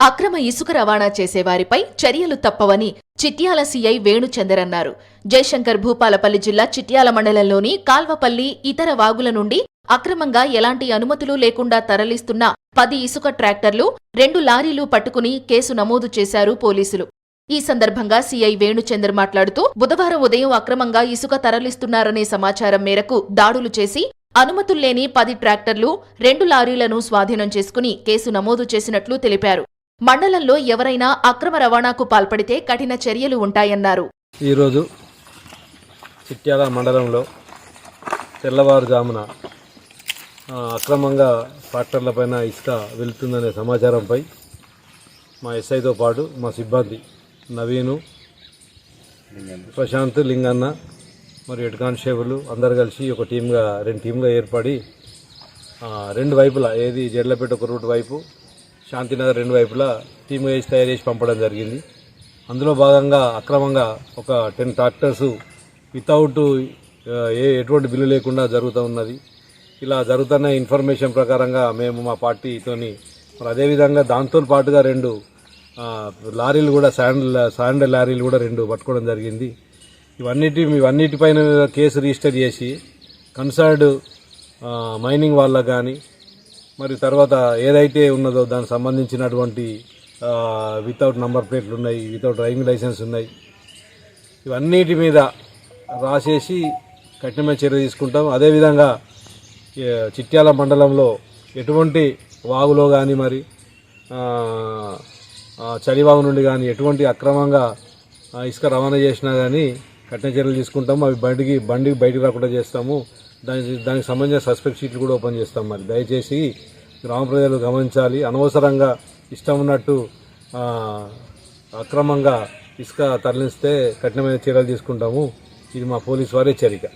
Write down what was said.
అక్రమ ఇసుక రవాణా చేసేవారిపై చర్యలు తప్పవని చిట్యాల సీఐ వేణుచందర్ అన్నారు. జయశంకర్ భూపాలపల్లి జిల్లా చిట్యాల మండలంలోని కాల్వపల్లి ఇతర వాగుల నుండి అక్రమంగా ఎలాంటి అనుమతులు లేకుండా తరలిస్తున్న పది ఇసుక ట్రాక్టర్లు రెండు లారీలు పట్టుకుని కేసు నమోదు చేశారు పోలీసులు. ఈ సందర్భంగా సీఐ వేణుచందర్ మాట్లాడుతూ బుధవారం ఉదయం అక్రమంగా ఇసుక తరలిస్తున్నారనే సమాచారం మేరకు దాడులు చేసి అనుమతుల్లేని పది ట్రాక్టర్లు రెండు లారీలను స్వాధీనం చేసుకుని కేసు నమోదు చేసినట్లు తెలిపారు. మండలంలో ఎవరైనా అక్రమ రవాణాకు పాల్పడితే కఠిన చర్యలు ఉంటాయన్నారు. ఈరోజు చిట్యాల మండలంలో తెల్లవారుజామున అక్రమంగా ట్రాక్టర్లపైన ఇసుక వెళుతుందనే సమాచారంపై మా ఎస్ఐతో పాటు మా సిబ్బంది నవీను ప్రశాంత్ లింగన్న మరియు హెడ్ కానిస్టేబుల్ అందరు కలిసి ఒక టీమ్గా రెండు టీంగా ఏర్పడి రెండు వైపులా ఏది జడ్లపేట ఒక రూట్ వైపు శాంతినగర్ రెండు వైపులా టీమ్ వేసి తయారు చేసి పంపడం జరిగింది. అందులో భాగంగా అక్రమంగా ఒక టెన్ ట్రాక్టర్స్ వితౌట్ ఏ ఎటువంటి బిల్లు లేకుండా జరుగుతూ ఉన్నది. ఇలా జరుగుతున్న ఇన్ఫర్మేషన్ ప్రకారంగా మేము మా పార్టీతోని మరి అదేవిధంగా దాంతో పాటుగా రెండు లారీలు కూడా శాండ్ శాండ్ లారీలు కూడా రెండు పట్టుకోవడం జరిగింది. ఇవన్నిటి ఇవన్నిటిపైన కేసు రిజిస్టర్ చేసి కన్సర్డ్ మైనింగ్ వాళ్ళకు కానీ మరి తర్వాత ఏదైతే ఉన్నదో దానికి సంబంధించినటువంటి వితౌట్ నంబర్ ప్లేట్లు ఉన్నాయి వితౌట్ డ్రైవింగ్ లైసెన్స్ ఉన్నాయి. ఇవన్నిటి మీద రాసేసి కఠినమైన చర్య తీసుకుంటాం. అదేవిధంగా చిట్యాల మండలంలో ఎటువంటి వాగులో కానీ మరి చలివాగు నుండి కానీ ఎటువంటి అక్రమంగా ఇసుక రవాణా చేసినా కానీ కఠిన చర్యలు తీసుకుంటాము. అవి బండికి బండికి బయటికి రాకుండా చేస్తాము. దానికి దానికి సంబంధించిన సస్పెక్ట్ షీట్లు కూడా ఓపెన్ చేస్తాం మరి. దయచేసి గ్రామ ప్రజలు గమనించాలి. అనవసరంగా ఇష్టం ఉన్నట్టు అక్రమంగా ఇసుక తరలిస్తే కఠినమైన చర్యలు తీసుకుంటాము. ఇది మా పోలీసు వారి హెచ్చరిక.